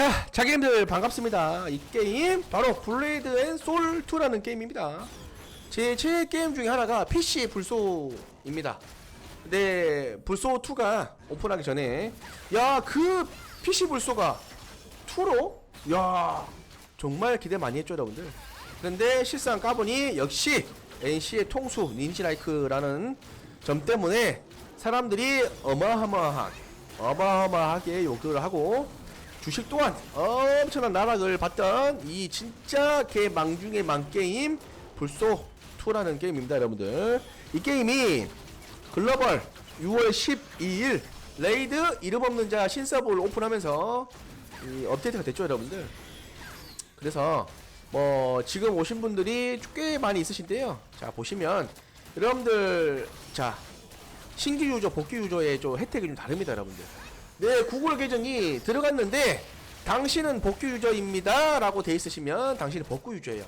자, 자기님들 반갑습니다. 이 게임 바로 블레이드 앤솔 2라는 게임입니다. 제 최애 게임 중에 하나가 PC 불소입니다. 근데 불소 2가 오픈하기 전에 야, 그 PC 불소가 2로 야, 정말 기대 많이 했죠, 여러분들. 그런데 실상 까보니 역시 NC의 통수 닌지라이크라는 점 때문에 사람들이 어마어마한 어마어마하게 욕을 하고 주식 또한 엄청난 나락을 봤던 이 진짜 개망 중의 망게임 불소 2라는 게임입니다 여러분들. 이 게임이 글로벌 6월 12일 레이드 이름 없는 자 신서버를 오픈하면서 이 업데이트가 됐죠 여러분들. 그래서 뭐 지금 오신 분들이 꽤 많이 있으신데요. 자 보시면 여러분들 자 신규 유저 복귀 유저의 좀 혜택이 좀 다릅니다 여러분들 네 구글 계정이 들어갔는데 당신은 복귀 유저입니다 라고 돼 있으시면 당신은 복구 유저예요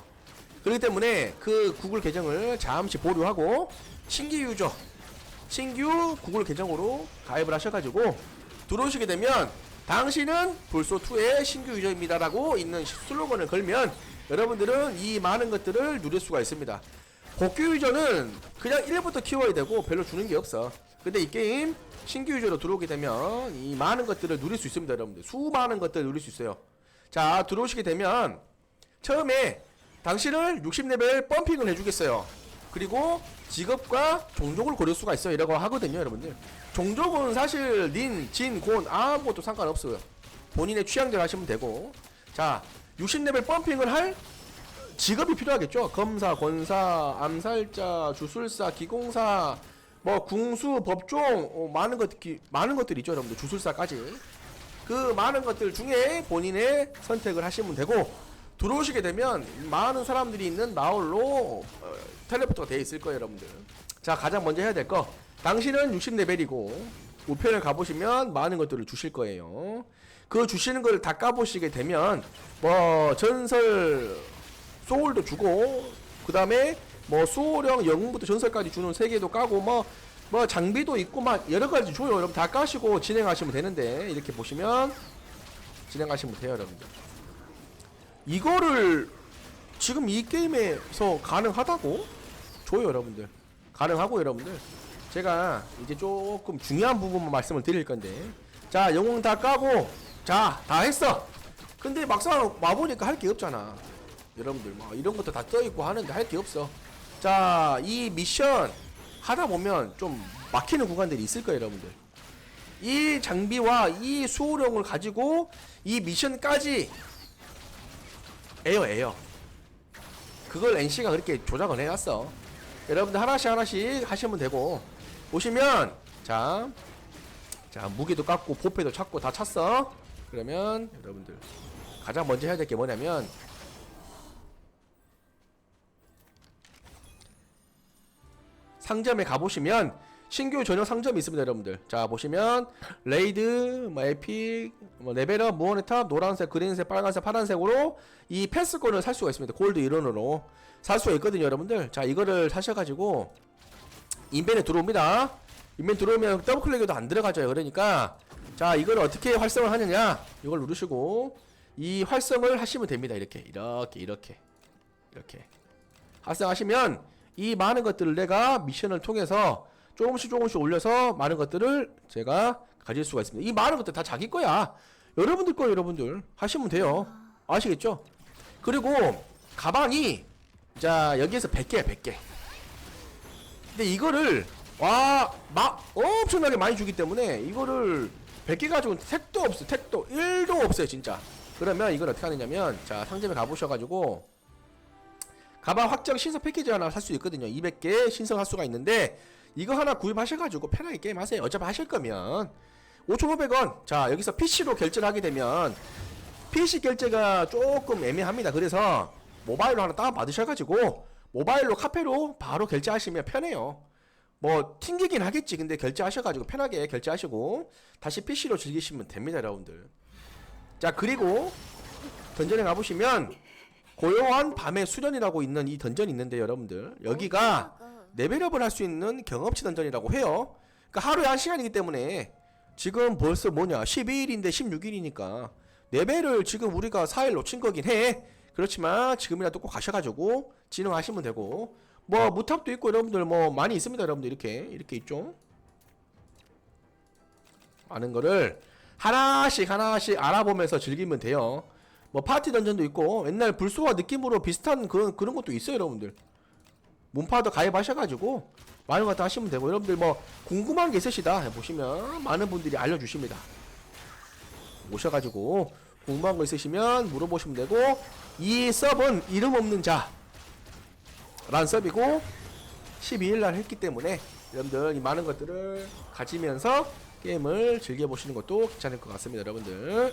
그렇기 때문에 그 구글 계정을 잠시 보류하고 신규 유저 신규 구글 계정으로 가입을 하셔가지고 들어오시게 되면 당신은 불소2의 신규 유저입니다 라고 있는 슬로건을 걸면 여러분들은 이 많은 것들을 누릴 수가 있습니다. 복귀 유저는 그냥 1부터 키워야 되고 별로 주는 게 없어. 근데 이 게임 신규 유저로 들어오게 되면 이 많은 것들을 누릴 수 있습니다, 여러분들. 수많은 것들을 누릴 수 있어요. 자, 들어오시게 되면 처음에 당신을 60레벨 펌핑을 해주겠어요. 그리고 직업과 종족을 고를 수가 있어요. 이라고 하거든요, 여러분들. 종족은 사실 닌, 진, 곤 아무것도 상관없어요. 본인의 취향대로 하시면 되고. 자, 60레벨 펌핑을 할 직업이 필요하겠죠. 검사, 권사, 암살자, 주술사, 기공사, 뭐 궁수, 법종, 어, 많은 것 많은 것들이 있죠, 여러분들. 주술사까지. 그 많은 것들 중에 본인의 선택을 하시면 되고 들어오시게 되면 많은 사람들이 있는 마을로 어, 텔레포트가 되어 있을 거예요, 여러분들. 자, 가장 먼저 해야 될 거. 당신은 60레벨이고 우편을 가보시면 많은 것들을 주실 거예요. 그 주시는 걸 다 까보시게 되면 뭐 전설 소울도 주고 그 다음에 뭐 수호령 영웅부터 전설까지 주는 세 개도 까고 뭐 뭐 장비도 있고 막 여러 가지 줘요. 여러분 다 까시고 진행하시면 되는데 이렇게 보시면 진행하시면 돼요, 여러분들. 이거를 지금 이 게임에서 가능하다고? 줘요, 여러분들. 가능하고 여러분들. 제가 이제 조금 중요한 부분만 말씀을 드릴 건데. 자, 영웅 다 까고 자, 다 했어. 근데 막상 와보니까 할 게 없잖아. 여러분들 뭐 이런 것도 다 떠있고 하는데 할 게 없어. 자, 이 미션 하다 보면 좀 막히는 구간들이 있을 거예요, 여러분들. 이 장비와 이 수호령을 가지고 이 미션까지 에요, 에요. 그걸 NC가 그렇게 조작을 해놨어. 여러분들 하나씩 하나씩 하시면 되고 보시면 자, 자 무기도 깎고 보패도 찾고 다 찼어. 그러면 여러분들 가장 먼저 해야 될 게 뭐냐면 상점에 가보시면 신규 전용 상점이 있습니다 여러분들. 자 보시면 레이드 뭐 에픽 뭐 레벨업 무언의 탑 노란색 그린색 빨간색 파란색으로 이 패스권을 살 수가 있습니다. 골드 1원으로 살 수가 있거든요 여러분들. 자 이거를 사셔가지고 인벤에 들어옵니다. 인벤 들어오면 더블 클릭해도 안 들어가죠 그러니까 자 이걸 어떻게 활성을 하느냐? 이걸 누르시고 이 활성을 하시면 됩니다. 이렇게 이렇게 이렇게 이렇게. 활성하시면 이 많은 것들을 내가 미션을 통해서 조금씩 조금씩 올려서 많은 것들을 제가 가질 수가 있습니다. 이 많은 것들 다 자기 거야. 여러분들 거 여러분들 하시면 돼요. 아시겠죠? 그리고 가방이 자 여기에서 100개야 100개. 근데 이거를 와막 엄청나게 많이 주기 때문에 이거를 100개 가지고 택도 없어 택도 1도 없어요 진짜. 그러면 이걸 어떻게 하느냐면 자 상점에 가보셔가지고 가방 확정 신석 패키지 하나 살 수 있거든요. 200개 신청할 수가 있는데 이거 하나 구입하셔가지고 편하게 게임하세요. 어차피 하실 거면 5,500원. 자 여기서 PC로 결제를 하게 되면 PC 결제가 조금 애매합니다. 그래서 모바일로 하나 다운 받으셔가지고 모바일로 카페로 바로 결제하시면 편해요. 뭐 튕기긴 하겠지. 근데 결제하셔가지고 편하게 결제하시고 다시 PC로 즐기시면 됩니다, 여러분들. 자 그리고 던전에 가보시면 고요한 밤의 수련이라고 있는 이 던전이 있는데 여러분들 여기가 레벨업을 할 수 있는 경험치 던전이라고 해요. 그러니까 하루에 한 시간이기 때문에 지금 벌써 뭐냐 12일인데 16일이니까 레벨을 지금 우리가 4일 놓친 거긴 해. 그렇지만 지금이라도 꼭 가셔가지고 진행하시면 되고 뭐 무탑도 있고 여러분들 뭐 많이 있습니다 여러분들 이렇게 이렇게 있죠. 많은 거를 하나씩 하나씩 알아보면서 즐기면 돼요. 뭐 파티 던전도 있고 옛날 불소와 느낌으로 비슷한 그런 그런 것도 있어요 여러분들. 문파도 가입하셔가지고 많은 것도 하시면 되고 여러분들 뭐 궁금한 게 있으시다 보시면 많은 분들이 알려주십니다. 오셔가지고 궁금한 거 있으시면 물어보시면 되고 이 서브는 이름 없는 자 라는 서브이고 12일날 했기 때문에 여러분들 이 많은 것들을 가지면서 게임을 즐겨보시는 것도 괜찮을 것 같습니다 여러분들